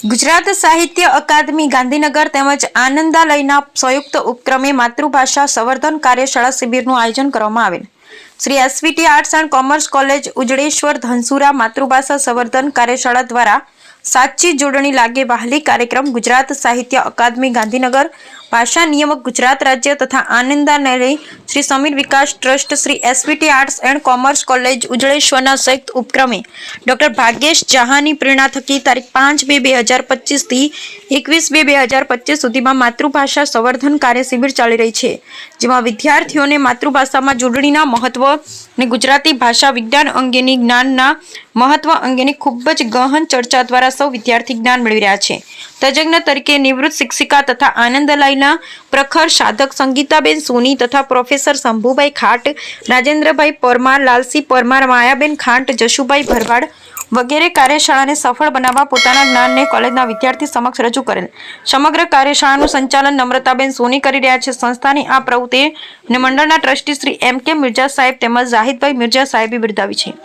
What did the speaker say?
ગુજરાત સાહિત્ય અકાદમી ગાંધીનગર તેમજ આનંદાલયના સંયુક્ત ઉપક્રમે માતૃભાષા સંવર્ધન કાર્યશાળા શિબિરનું આયોજન કરવામાં આવેલ. Shri SVT arts and commerce college Ujdeshwar Dhansura માતૃભાષા સંવર્ધન કાર્યશાળા દ્વારા સાચી જોડણી લાગે વહાલી કાર્યક્રમ ગુજરાત સાહિત્ય અકાદમી ગાંધીનગર ભાષા નિયમક ગુજરાત રાજ્ય તથા Anandalay Shri Samir Vikas trust, Shri SVT arts and commerce college, ઉજળેશ્વરના સંયુક્ત ઉપક્રમે. ડોક્ટર ભાગ્યેશ જહાની પ્રેરણા થકી તારીખ પાંચ બે બે હજાર પચીસથી એકવીસ બે બે હજાર પચીસ સુધીમાં માતૃભાષા સંવર્ધન કાર્ય શિબિર ચાલી રહી છે, જેમાં વિદ્યાર્થીઓને માતૃભાષામાં જોડણીના મહત્વ અને ગુજરાતી ભાષા વિજ્ઞાન અંગેની જ્ઞાનના મહત્વ અંગેની ખૂબ જ ગહન ચર્ચા દ્વારા સૌ વિદ્યાર્થી જ્ઞાન મેળવી રહ્યા છે. તજજ્ઞ તરીકે નિવૃત્ત શિક્ષિકા તથા આનંદલાયના પ્રખર સાધક સંગીતાબેન સોની તથા પ્રોફેસર શંભુભાઈ ખાટ, રાજેન્દ્રભાઈ પરમાર, લાલસી પરમાર, માયાબેન ખાંટ, જશુભાઈ ભરવાડ વગેરે કાર્યશાળાને સફળ બનાવવા પોતાના જ્ઞાનને કોલેજના વિદ્યાર્થી સમક્ષ રજૂ કરેલ. સમગ્ર કાર્યશાળાનું સંચાલન નમ્રતાબેન સોની કરી રહ્યા છે. સંસ્થાની આ પ્રવૃત્તિ અને મંડળના ટ્રસ્ટી શ્રી એમ કે મિર્જા સાહેબ તેમજ જાહિદભાઈ મિર્ઝા સાહેબે બિરદાવી છે.